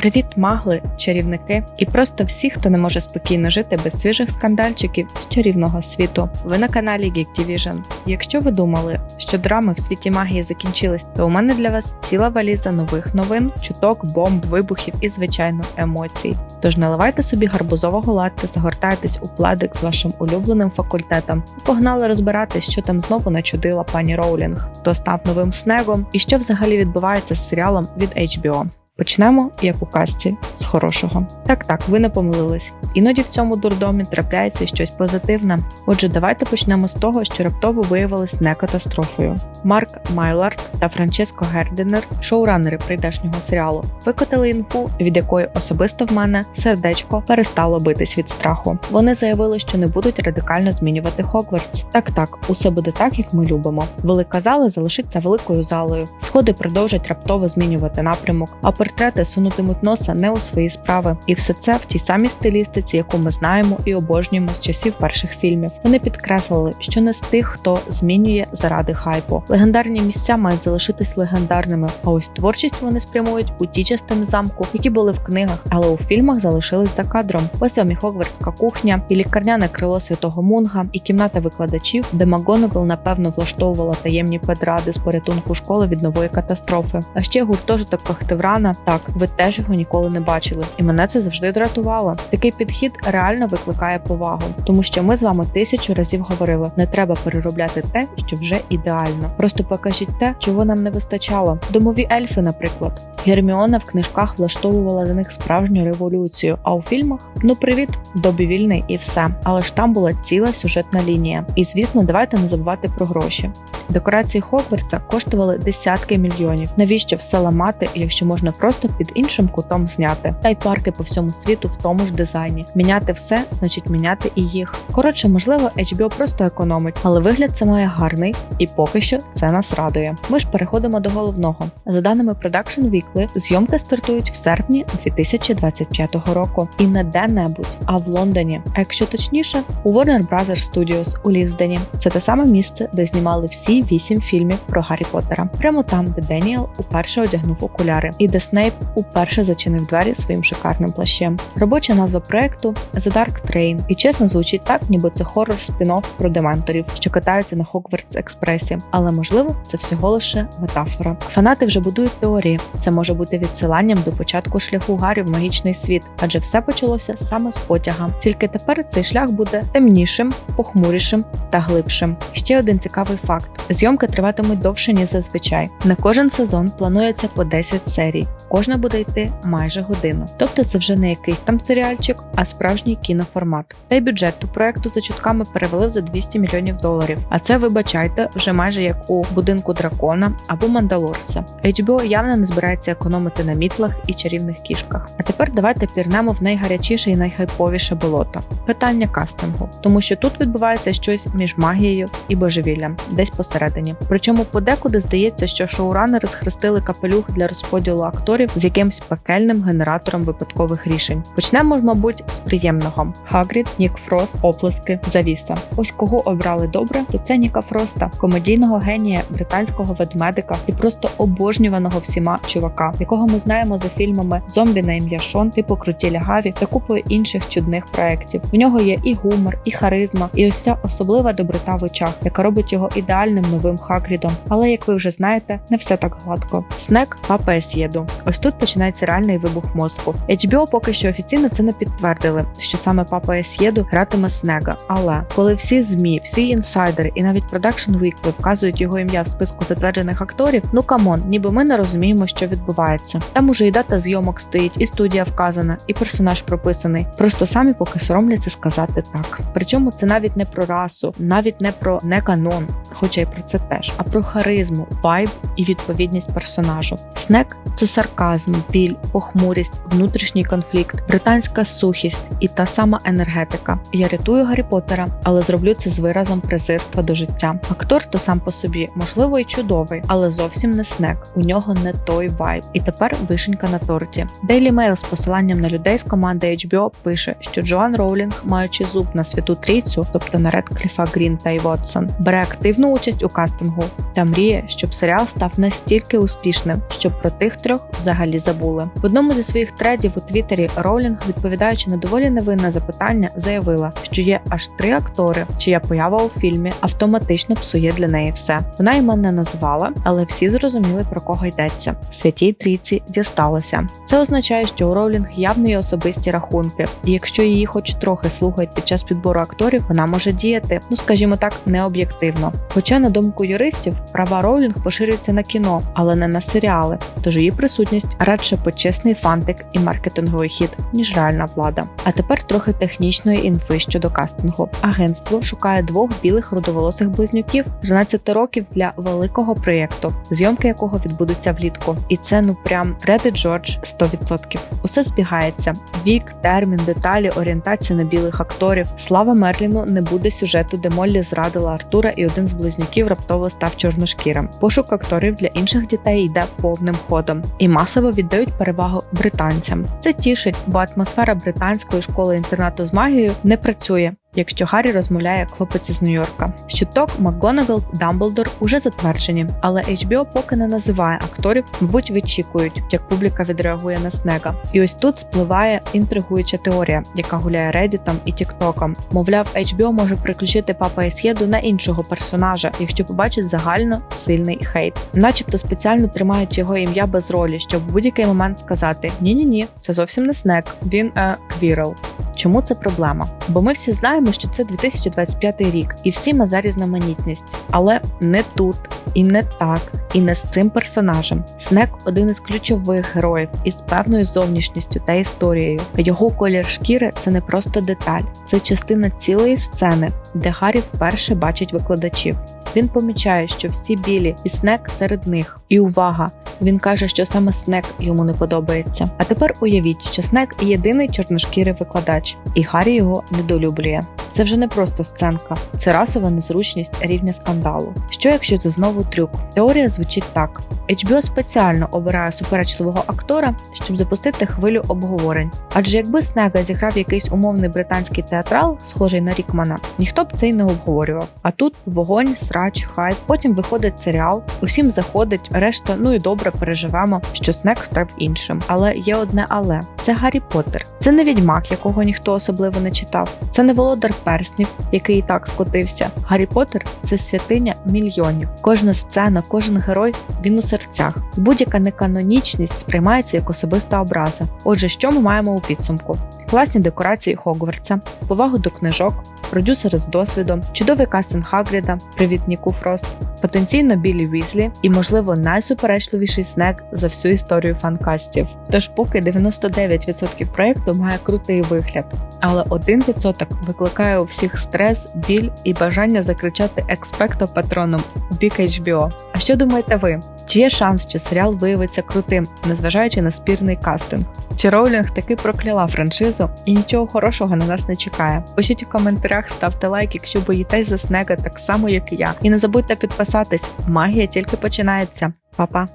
Привіт, магли, чарівники і просто всі, хто не може спокійно жити без свіжих скандальчиків з чарівного світу. Ви на каналі Geek Division. Якщо ви думали, що драми в світі магії закінчились, то у мене для вас ціла валіза нових новин, чуток, бомб, вибухів і, звичайно, емоцій. Тож наливайте собі гарбузового латте, загортайтесь у пледик з вашим улюбленим факультетом і погнали розбиратись, що там знову начудила пані Роулінг, хто став новим снегом і що взагалі відбувається з серіалом від HBO. Почнемо, як у казці, з хорошого. Так, так, ви не помилились. Іноді в цьому дурдомі трапляється щось позитивне. Отже, давайте почнемо з того, що раптово виявилось не катастрофою. Марк Майлард та Франческо Гердинер, шоуранери прийдешнього серіалу, викотили інфу, від якої особисто в мене сердечко перестало битись від страху. Вони заявили, що не будуть радикально змінювати Хогвартс. Так, так, усе буде так, як ми любимо. Велика зала залишиться великою залою. Сходи продовжать раптово змінювати напрямок, а портрети сунутимуть носа не у свої справи. І все це в тій самій стилістиці, яку ми знаємо і обожнюємо з часів перших фільмів. Вони підкреслили, що не з тих, хто змінює заради хайпу. Легендарні місця мають залишитись легендарними. А ось творчість вони спрямують у ті частини замку, які були в книгах, але у фільмах залишились за кадром. Ось вам і Хогвартська кухня, і лікарняне крило святого Мунга, і кімната викладачів, де МакГонагал, напевно влаштовувала таємні педради з порятунку школи від нової катастрофи. А ще гуртожиток Кахтеврана. Так, ви теж його ніколи не бачили, і мене це завжди дратувало. Такий підхід реально викликає повагу, тому що ми з вами тисячу разів говорили: не треба переробляти те, що вже ідеально. Просто покажіть те, чого нам не вистачало. Домові ельфи, наприклад. Герміона в книжках влаштовувала за них справжню революцію. А у фільмах ну привіт, добі вільний і все. Але ж там була ціла сюжетна лінія. І звісно, давайте не забувати про гроші. Декорації Хогвартса коштували десятки мільйонів. Навіщо все ламати, якщо можна просто під іншим кутом зняти? Та й парки по всьому світу в тому ж дизайні. Міняти все значить міняти і їх. Коротше, можливо, HBO просто економить, але вигляд це має гарний, і поки що це нас радує. Ми ж переходимо до головного. За даними Production Weekly, зйомки стартують в серпні 2025 року. І не де-небудь, а в Лондоні. А якщо точніше, у Warner Brothers Studios у Ліздені. Це те саме місце, де знімали всі вісім фільмів про Гаррі Поттера. Прямо там, де Деніел уперше одягнув окуляри, і де Снейп уперше зачинив двері своїм шикарним плащем. Робоча назва проекту The Dark Train. І чесно звучить так, ніби це хоррор спін-офф про дементорів, що катаються на Хогвартс Експресі. Але можливо, це всього лише метафора. Фанати вже будують теорії. Це може бути відсиланням до початку шляху Гаррі в магічний світ, адже все почалося саме з потяга. Тільки тепер цей шлях буде темнішим, похмурішим та глибшим. Ще один цікавий факт: зйомки триватимуть довше ніж зазвичай. На кожен сезон планується по 10 серій. Кожна буде йти майже годину. Тобто це вже не якийсь там серіальчик, а справжній кіноформат. Та й бюджет у проекту за чутками перевели за 200 мільйонів доларів. А це вибачайте вже майже як у будинку дракона або Мандалорса. HBO явно не збирається економити на мітлах і чарівних кішках. А тепер давайте пірнемо в найгарячіше і найхайповіше болото. Питання кастингу, тому що тут відбувається щось між магією і божевіллям, десь посередині. Причому подекуди здається, що шоуранери схрестили капелюх для розподілу акторів з якимсь пекельним генератором випадкових рішень. Почнемо ж, мабуть, з приємного: Хагрід, Нік Фрост, оплески, завіса. Ось кого обрали добре, то це Ніка Фроста, комедійного генія британського ведмедика і просто обожнюваного всіма чувака, якого ми знаємо за фільмами Зомбі на ім'я Шон, типу Круті лягаві та купою інших чудних проєктів. У нього є і гумор, і харизма, і ось ця особлива доброта в очах, яка робить його ідеальним новим Хагрідом. Але як ви вже знаєте, не все так гладко. Снек папа Есєду. Ось тут починається реальний вибух мозку. HBO поки що офіційно це не підтвердили, що саме папа Есєду гратиме Снега. Але коли всі змі, всі інсайдери і навіть Production Weekly вказують його ім'я в списку затверджених акторів, ну камон, ніби ми не розуміємо, що відбувається. Там уже і дата зйомок стоїть, і студія вказана, і персонаж прописаний. Просто самі поки соромляться сказати так. Причому це навіть не про расу, навіть не про не канон, хоча й про це теж, а про харизму, вайб і відповідність персонажу. Снек це сарказм, біль, похмурість, внутрішній конфлікт, британська сухість і та сама енергетика. Я рятую Гаррі Поттера, але зроблю це з виразом презирства до життя. Актор то сам по собі, можливо, і чудовий, але зовсім не снек. У нього не той вайб. І тепер вишенька на торті. Daily Mail з посиланням на людей з команди HBO пише, що Джоан Роулінг, маючи зуб на святу трійцю, тобто на Редкліфа, Грін та й Вотсон, бере активну участь у кастингу та мріє, щоб серіал став настільки успішним, щоб про тих трьох взагалі забули. В одному зі своїх тредів у Твіттері Роулінг, відповідаючи на доволі невинне запитання, заявила, що є аж три актори, чия поява у фільмі автоматично псує для неї все. Вона імен не назвала, але всі зрозуміли про кого йдеться. Святій трійці дісталося. Це означає, що у Роулінг явно є особисті рахунки, і якщо її хоч трохи слухають під час підбору акторів, вона може діяти, ну скажімо так, необ'єктивно. Хоча, на думку юристів, права Роулінг поширюються на кіно, але не на серіали, тож її присутність радше почесний фантик і маркетинговий хід, ніж реальна влада. А тепер трохи технічної інфи щодо кастингу. Агентство шукає двох білих рудоволосих близнюків 13 років для великого проєкту, зйомки якого відбудуться влітку. І це ну прям Фред і Джордж 100%. Усе збігається: вік, термін, деталі, орієнтація на білих акторів. Слава Мерліну не буде сюжету, де Моллі зрадила Артура, і один з близнюків раптово став чорношкірим. Пошук акторів для інших дітей йде повним ходом і масово віддають перевагу британцям. Це тішить, бо атмосфера британської школи інтернату з магією не працює. Якщо Гаррі розмовляє хлопець із Нью-Йорка, Щиток, МакГонагал, Дамблдор уже затверджені, але HBO поки не називає акторів, мабуть, вичікують, як публіка відреагує на Снега. І ось тут спливає інтригуюча теорія, яка гуляє Реддітом і Тіктоком. Мовляв, HBO може приключити папа Есєду на іншого персонажа, якщо побачить загально сильний хейт, начебто спеціально тримають його ім'я без ролі, щоб в будь-який момент сказати: ні, ні, це зовсім не Снег, він е, квірел. Чому це проблема? Бо ми всі знаємо, що це 2025 рік, і всі ми за різноманітність, але не тут, і не так, і не з цим персонажем. Снек один із ключових героїв із певною зовнішністю та історією. Його колір шкіри це не просто деталь, це частина цілої сцени, де Гаррі вперше бачить викладачів. Він помічає, що всі білі, і Снек серед них. І увага! Він каже, що саме Снек йому не подобається. А тепер уявіть, що Снек єдиний чорношкірий викладач, і Гаррі його недолюблює. Це вже не просто сценка, це расова незручність рівня скандалу. Що якщо це знову трюк? Теорія звучить так: HBO спеціально обирає суперечливого актора, щоб запустити хвилю обговорень. Адже якби Снега зіграв якийсь умовний британський театрал, схожий на Рікмана, ніхто б це й не обговорював. А тут вогонь, срач, хайп. Потім виходить серіал, усім заходить, решта, ну і добре переживемо, що Снег став іншим. Але є одне але це Гаррі Поттер. Це не відьмак, якого ніхто особливо не читав. Це не володар перснів, який і так скотився. Гаррі Поттер це святиня мільйонів. Кожна сцена, кожен герой він у серцях. Будь-яка неканонічність сприймається як особиста образа. Отже, що ми маємо у підсумку? Класні декорації Хогвартса, повагу до книжок, продюсери з досвідом, чудовий кастинг Хагріда, привіт Ніку Фрост, потенційно Білі Візлі і, можливо, найсуперечливіший снек за всю історію фанкастів. Тож поки 99% проекту має крутий вигляд, але 1% викликає у всіх стрес, біль і бажання закричати експекто патроном у бік HBO. А що думаєте ви? Чи є шанс, що серіал виявиться крутим, незважаючи на спірний кастинг? Чи Роулінг таки прокляла франшизу і нічого хорошого на нас не чекає? Пишіть у коментарях, ставте лайк, якщо боїтесь за снега так само, як і я. І не забудьте підписатись. Магія тільки починається. Па-па!